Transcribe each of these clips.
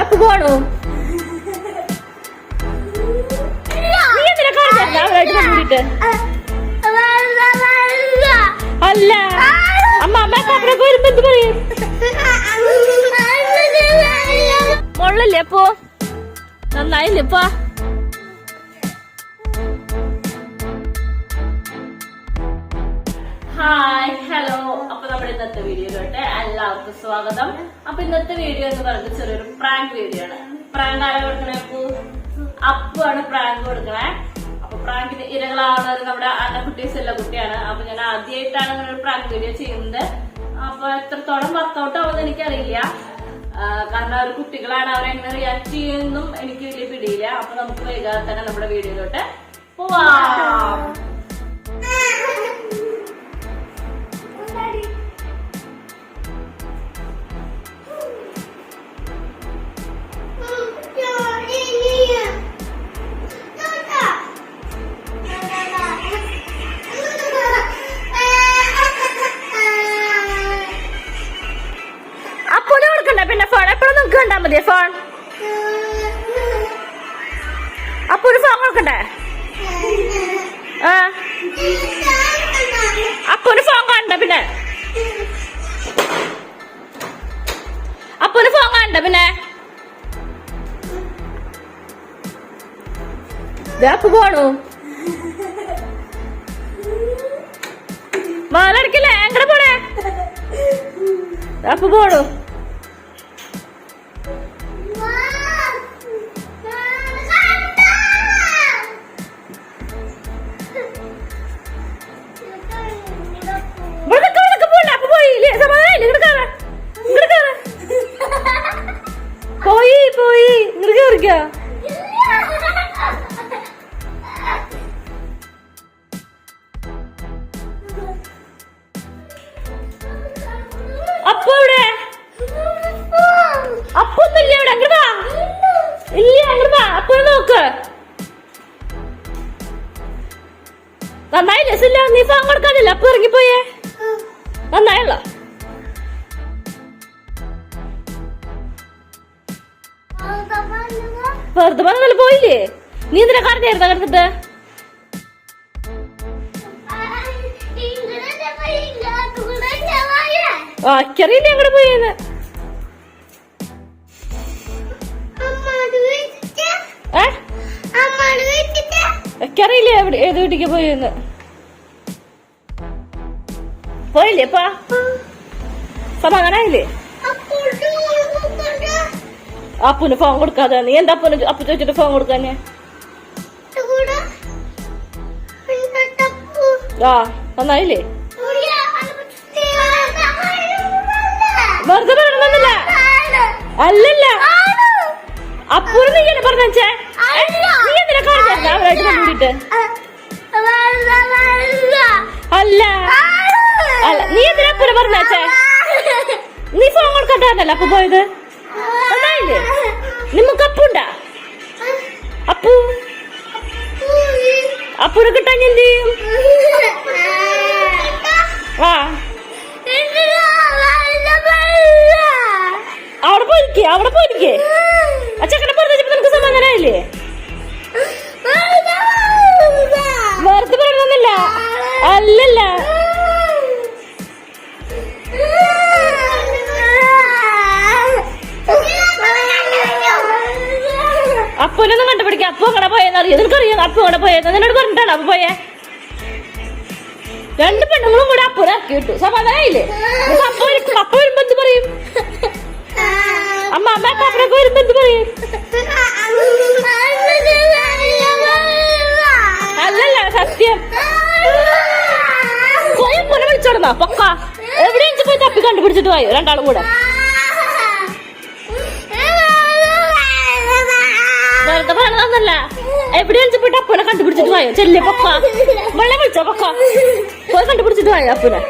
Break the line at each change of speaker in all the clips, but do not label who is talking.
അപ്പു പോണു. അല്ല. അമ്മ അമ്മ കപ്പറൊക്കെ വരുമ്പോ എന്ത് പറയും? മുള്ളല്ലേ അപ്പോ? നന്നായില്ലേ ഇപ്പൊ? വീഡിയോയിലോട്ട് എല്ലാവർക്കും സ്വാഗതം. അപ്പൊ ഇന്നത്തെ വീഡിയോ എന്ന് പറയുന്നത് ചെറിയൊരു പ്രാങ്ക് വീഡിയോ ആണ്. പ്രാങ്ക് ആരെ കൊടുക്കണേ അപ്പു? ആണ് പ്രാങ്ക് കൊടുക്കണേ. അപ്പൊ പ്രാങ്കിന്റെ ഇരകളാവുന്നത് നമ്മുടെ അന്നക്കുട്ടി കുട്ടിയാണ്. അപ്പൊ ഞാൻ ആദ്യമായിട്ടാണ് ഇങ്ങനെ ഒരു പ്രാങ്ക് വീഡിയോ ചെയ്യുന്നത്. അപ്പൊ എത്രത്തോളം വർക്കൗട്ട് ആവുമെന്ന് എനിക്കറിയില്ല. കാരണം അവർ കുട്ടികളാണ് അവരെങ്ങനെ റിയാക്ട് ചെയ്യുന്നതും എനിക്ക് വലിയ പിടിയില്ല. അപ്പൊ നമുക്ക് വൈകാതെ തന്നെ നമ്മുടെ വീഡിയോയിലോട്ട് പോവാം. നിങ്ങൾക്ക് കണ്ടാ മതി ഫോൺ അപ്പൊ ഒരു ഫോൺ കൊടുക്കണ്ടേ അപ്പൊ ഒരു ഫോൺ കാണണ്ട പിന്നെ? അപ്പൊ ഒരു ഫോൺ കാണണ്ട പിന്നെ? അപ്പൊ പോണു. മാലടിക്കല്ലേ എങ്ങനെ പോണേ? അപ്പൊ പോണു. നോക്ക്. നന്നായി രസമില്ല നീ ഫോൺ കൊടുക്കാനില്ല അപ്പൊ ഇറങ്ങിപ്പോയേ. നന്നായല്ലോ. വെറുതെ പോയില്ലേ? നീ എന്തിനാ കറഞ്ഞായിരുന്നു കിടന്നിട്ട്? ആക്കറിയില്ല അങ്ങോട്ട് പോയെന്ന്. എവിടെ ഏത് വീട്ടിക്ക് പോയെന്ന്? പോയില്ലേ അപ്പാ സമാധാനായില്ലേ അപ്പുന് ഫോൺ കൊടുക്കാതെ നീ എന്താ അപ്പുന് അപ്പു ചോദിച്ചിട്ട് ഫോൺ കൊടുക്കാഞ്ഞേ ആ നന്നായില്ലേ? വെറുതെ പറയണമെന്നില്ല അല്ലല്ല. അപ്പുന് നീ എന്നെ പറഞ്ഞേ നീ എന്തിനാ കാണിച്ചു? അവരായിട്ട് കണ്ടിട്ട് അല്ല. അല്ല നീ എന്തിനാ പുര പറഞ്ഞേ? നീ ഫോൺ കൊടുക്കണ്ടായിരുന്നല്ലോ അപ്പൊ പോയത്? നന്നായില്ലേ നിമ്മക്ക് അപ്പുണ്ടാ അപ്പു. അപ്പുനെ കിട്ടാൻ എന്ത് ചെയ്യും? ആ. അപ്പു എന്നോട് പറഞ്ഞിട്ടാണ് അപ്പൊ പോയേ? രണ്ട് പെണ്ണുങ്ങളും കൂടെ അപ്പുനെ ഇറക്കി വിട്ടു സമാധാനായില്ലേ അപ്പ അപ്പ വരുമ്പോ എന്ത് പറയും? അമ്മ അമ്മ അപ്പനൊക്കെ വരുമ്പോ എന്ത് പറയും? അല്ലല്ല സത്യം. സ്വയം അപ്പനെ വിളിച്ചോടുന്നാ പൊക്ക. എവിടെയും പോയി തപ്പി കണ്ടുപിടിച്ചിട്ട് പോയോ? രണ്ടാളും കൂടെ. വെറുതെ പറഞ്ഞതല്ല എവിടെയും പോയിട്ട് അപ്പനെ കണ്ടുപിടിച്ചിട്ട് പോയോ ചെല്ലേ പൊക്ക. വെള്ളം വിളിച്ചോ പൊക്ക. പോയി കണ്ടുപിടിച്ചിട്ട് പോയോ അപ്പനെ?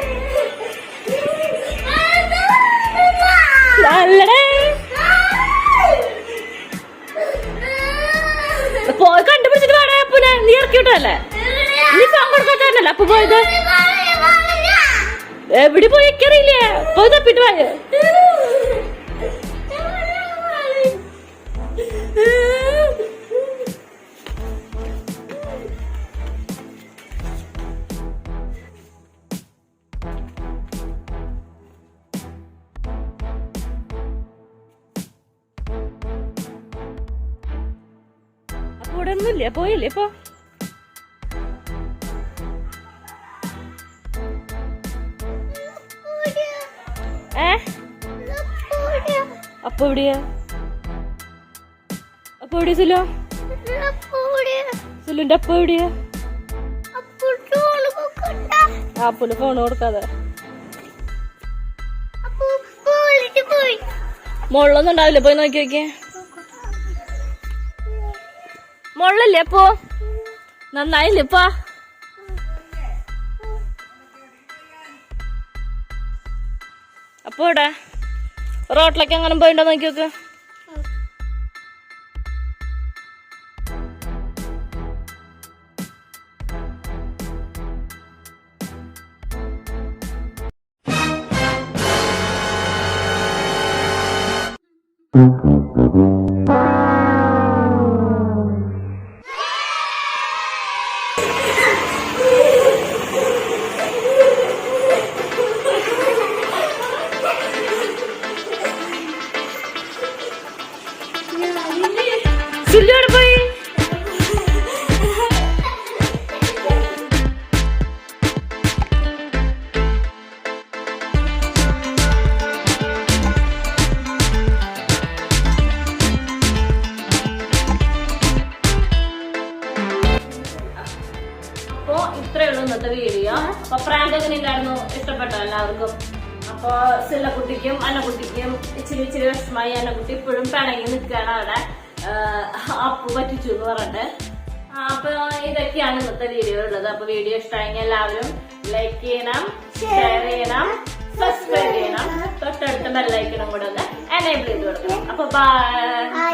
പോയി കണ്ടുപിടിച്ചിട്ട് വേണേ അപ്പനെ. നീ ഇറക്കിവിട്ടല്ലേ നീ പങ്കെടുക്കാത്തല്ലേ കൊടുക്കാത്തല്ലേ അപ്പൊ പോയത്? എവിടെ പോയി അറിയില്ലേ പോയി തപ്പിട്ട് പോയോ ഒന്നുമില്ല പോയില്ലേ ഇപ്പൊ ഏ അപ്പൊ എവിടെയാ അപ്പൊ എവിടെയാ സുലോ സുലുന്റെ അപ്പൊ എവിടെയാ അപ്പുന് ഫോൺ കൊടുക്കാതെ മുള്ളൊന്നും ഉണ്ടാവില്ല പോയി നോക്കി നോക്കിയേ മുള്ളല്ലേ അപ്പോ നന്നായില്ലേ ഇപ്പൊ അപ്പോ റോട്ടിലൊക്കെ റോട്ടിലേക്ക് അങ്ങനെ പോയിണ്ടോ നോക്കി നോക്ക് ഇത്രയേ ഉള്ളൂ ഇന്നത്തെ വീഡിയോ അപ്പൊ പ്രാങ്ക് എങ്ങനെ ഉണ്ടായിരുന്നു ഇഷ്ടപ്പെട്ടോ എല്ലാവർക്കും? അപ്പൊ സില്ലക്കുട്ടിക്കും അന്നക്കുട്ടിക്കും ഇച്ചിരി ഇച്ചിരി വിഷമായി അന്നക്കുട്ടി ഇപ്പോഴും പിണങ്ങി നിൽക്കുകയാണ് അവിടെ. അപ്പു പറ്റിച്ചു എന്ന് പറഞ്ഞിട്ട്. അപ്പൊ ഇതൊക്കെയാണ് ഇന്നത്തെ വീഡിയോ ഉള്ളത്. അപ്പൊ വീഡിയോ ഇഷ്ടമായെങ്കിൽ എല്ലാവരും ലൈക്ക് ചെയ്യണം ഷെയർ ചെയ്യണം സബ്സ്ക്രൈബ് ചെയ്യണം. തൊട്ടടുത്ത ബെല്ലൈക്കണം കൂടെ ഒന്ന് എനേബിൾ ചെയ്ത് കൊടുക്കണം. അപ്പൊ ബൈ.